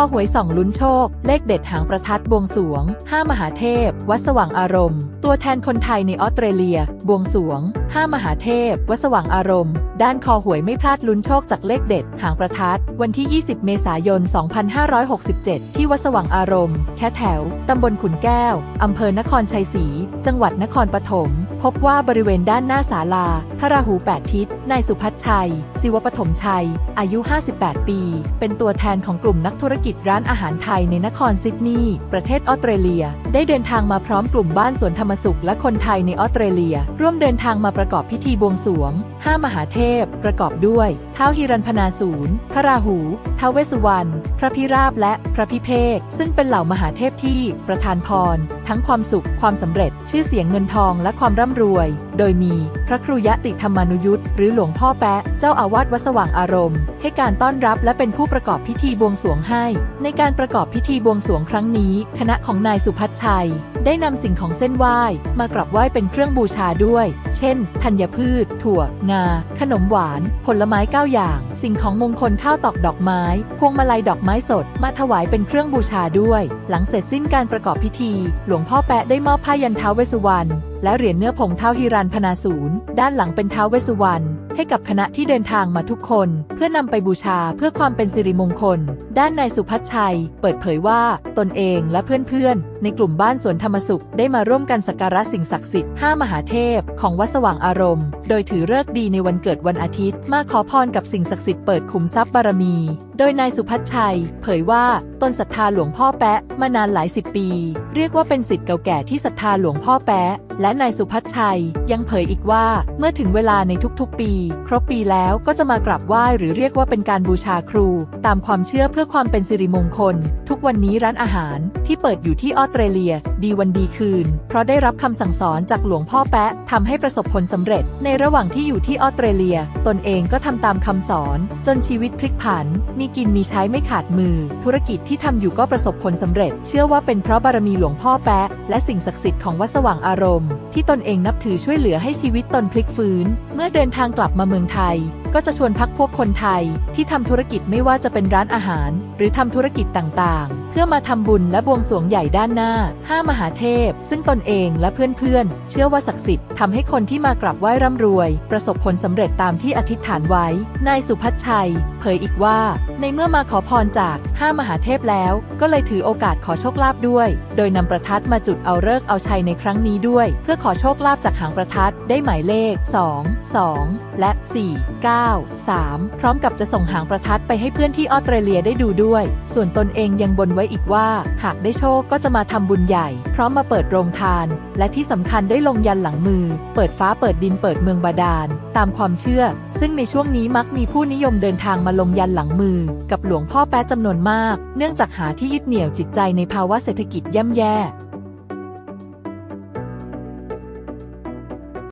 อหวยส่องลุ้นโชค เลขเด็ดหางประทัดบวงสวง 5 มหาเทพ วัดสว่างอารมณ์ ตัวแทนคนไทยในออสเตรเลีย บวงสวง 5 มหาเทพ วัดสว่างอารมณ์ ด้านคอหวยไม่พลาดลุ้นโชคจากเลขเด็ด หางประทัด วันที่ 20 เมษายน 2567 ที่วัดสว่างอารมณ์ แค่แถว ตำบลขุนแก้ว อำเภอนครชัยศรี จังหวัดนครปฐม พบว่าบริเวณด้านหน้าศาลา พระราหู 8 ทิศ นายสุพัชชัย ศิวปฐมชัย อายุ 58 ปี เป็นตัวแทนของกลุ่มนักธุรกิจร้านอาหารไทยในนครซิดนีย์ ประเทศออสเตรเลีย ได้เดินทางมาพร้อมกลุ่มบ้านสวนธรรมสุขและคนไทยในออสเตรเลีย ร่วมเดินทางมาประกอบพิธีบวงสรวง5มหาเทพ ประกอบด้วยท้าวฮิรันพนาศูนย์ พระราหู ท้าวเวสสุวรรณ พระพิราบและพระพิเภก ซึ่งเป็นเหล่ามหาเทพที่ประทานพร ทั้งความสุข ความสำเร็จ ชื่อเสียงเงินทอง และความร่ำรวย โดยมีพระครูยะติธรรมานุยุทธ์หรือหลวงพ่อแปะ เจ้าอาวาสวัดสว่างอารมณ์ ให้การต้อนรับและเป็นผู้ประกอบพิธีบวงสรวงให้ ในการประกอบพิธีบวงสรวงครั้งนี้ คณะของนายสุพัชชัย ได้นำสิ่งของเส้นไหว้ มากราบไหว้เป็นเครื่องบูชาด้วย เช่น ธัญพืช ถั่ว งา ขนมหวาน ผลไม้9อย่าง สิ่งของมงคลข้าวตอกดอกไม้ พวงมาลัยดอกไม้สด มาถวายเป็นเครื่องบูชาด้วย หลังเสร็จสิ้นการประกอบพิธี หลวงพ่อแปะได้มอบผ้ายันเท้าเวสสุวรรณและเหรียญเนื้อผงเท้าฮิรันพนาศูนย์ด้านหลังเป็นท้าเวสสุวรรณ ให้กับคณะที่เดินทางมาทุกคน เพื่อนำไปบูชาเพื่อความเป็นสิริมงคล ด้านนายสุพัชชัย เปิดเผยว่าตนเองและเพื่อนๆ ในกลุ่มบ้านสวนธรรมสุข ได้มาร่วมกันสักการะสิ่งศักดิ์สิทธิ์5มหาเทพ ของวัดสว่างอารมณ์ โดยถือเลิกษ์ดีในวันเกิดวันอาทิตย์ มาขอพรกับสิ่งศักดิ์สิทธิ์เปิดขุมทรัพย์บารมี โดยนายสุพัชชัย เผยว่าตนศรัทธาหลวงพ่อแปะมานานหลายสิบปี เรียกว่าเป็นสิทธิ์เก่าแก่ที่ศรัทธาหลวงพ่อแปะและนายสุพัชชัย ยังเผยอีกว่าเมื่อถึงเวลาในทุกๆปีครบปีแล้วก็จะมากราบไหว้หรือเรียกว่าเป็นการบูชาครู ตามความเชื่อเพื่อความเป็นสิริมงคล ทุกวันนี้ร้านอาหารที่เปิดอยู่ที่ออสเตรเลีย ดีวันดีคืน เพราะได้รับคำสั่งสอนจากหลวงพ่อแปะทำให้ประสบผลสำเร็จ ในระหว่างที่อยู่ที่ออสเตรเลีย ตนเองก็ทำตามคำสอน จนชีวิตพลิกผัน มีกินมีใช้ไม่ขาดมือ ธุรกิจที่ทำอยู่ก็ประสบผลสำเร็จ เชื่อว่าเป็นเพราะบารมีหลวงพ่อแปะและสิ่งศักดิ์สิทธิ์ของวัดสว่างอารมณ์ ที่ตนเองนับถือช่วยเหลือให้ชีวิตตนพลิกฟื้น เมื่อเดินทางกลับมาเมืองไทย ก็จะชวนพักพวกคนไทยที่ทำธุรกิจไม่ว่าจะเป็นร้านอาหาร หรือทำธุรกิจต่างๆ เพื่อมาทำบุญและบวงสรวงใหญ่ด้านหน้า5มหาเทพ ซึ่งตนเองและเพื่อนๆ เชื่อว่าศักดิ์สิทธิ์ทำให้คนที่มากราบไหว้ร่ำรวย ประสบผลสำเร็จตามที่อธิษฐานไว้ นายสุพัชชัย เผยอีกว่า ในเมื่อมาขอพรจาก5มหาเทพแล้ว ก็เลยถือโอกาสขอโชคลาภด้วย โดยนำประทัดมาจุดเอาเลิกเอาชัยในครั้งนี้ด้วย เพื่อขอโชคลาภจากหางประทัดได้หมายเลข 2 2และ 4 9 3 พร้อมกับจะส่งหางประทัดไปให้เพื่อนที่ออสเตรเลียได้ดูด้วย ส่วนตนเองยังบนไว้อีกว่า หากได้โชคก็จะมาทำบุญใหญ่ พร้อมมาเปิดโรงทาน และที่สำคัญได้ลงยันหลังมือ เปิดฟ้าเปิดดินเปิดเมืองบาดาล ตามความเชื่อ ซึ่งในช่วงนี้มักมีผู้นิยมเดินทางมาลงยันหลังมือ กับหลวงพ่อแป๊ะจำนวนมาก เนื่องจากหาที่ยึดเหนี่ยวจิตใจในภาวะเศรษฐกิจย่ำแย่